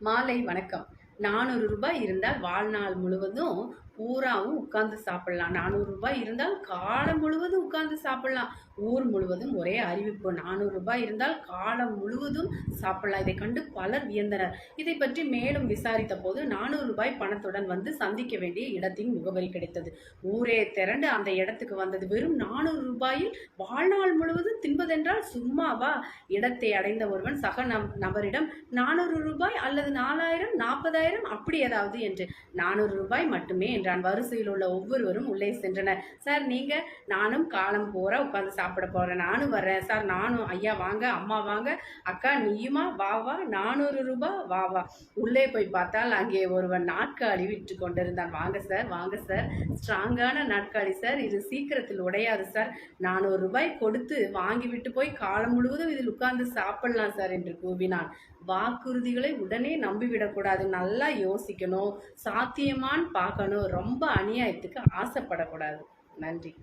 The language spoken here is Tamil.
மாலை வணக்கம். நானூறு ரூபாய் இருந்தால் வாழ்நாள் முழுவதும் பூராவும் உட்கார்ந்து சாப்பிடலாம். நானூறு ரூபாய் இருந்தால் காலம் முழுவதும் உட்கார்ந்து சாப்பிடலாம். ஊர் முழுவதும் ஒரே அறிவிப்பு. நானூறு ரூபாய் இருந்தால் காலம் முழுவதும் சாப்பிடலாம். இதை கண்டு பலர் வியந்தனர். இதை பற்றி மேலும் விசாரித்த போது நானூறு ரூபாய் பணத்துடன் வந்து சந்திக்க வேண்டிய இடத்தின் முகவரி கிடைத்தது. ஊரே திரண்டு அந்த இடத்துக்கு வந்தது. வெறும் நானூறு ரூபாயில் வாழ்நாள் முழுவதும் தின்பதென்றால் சும்மாவா? இடத்தை அடைந்த ஒருவன் சக நம் நபரிடம் நானூறு ரூபாய் அல்லது நாலாயிரம் நாற்பதாயிரம் அப்படி ஏதாவது என்று. நானூறு ரூபாய் மட்டுமே என்றான். வரிசையில் உள்ள ஒவ்வொருவரும் உள்ளே சென்றனர். சார் நீங்க நானும் காலம் போற உட்காந்து சாப்பிட போறேன். நானும் வர்றேன். சார் நானும் ஐயா வாங்க அம்மா வாங்க அக்கா நீயுமா? வா வா. நானூறு ரூபாய்? வா வா. உள்ளே போய் பார்த்தால் அங்கே ஒருவன் நாட்காலி விட்டு கொண்டிருந்தான். வாங்க சார் வாங்க சார். ஸ்ட்ராங்கான நாட்காலி சார். இது சீக்கிரத்தில் உடையாது சார். நானூறு ரூபாய் கொடுத்து வாங்கிவிட்டு போய் காலம் முழுவதும் இதில் உட்கார்ந்து சாப்பிடலாம் சார் என்று கூவினான். வாக்குறுதிகளை உடனே நம்பிவிடக்கூடாது. நல்லா யோசிக்கணும். சாத்தியமான்னு பார்க்கணும். ரொம்ப அநியாயத்துக்கு ஆசைப்படக்கூடாது. நன்றி.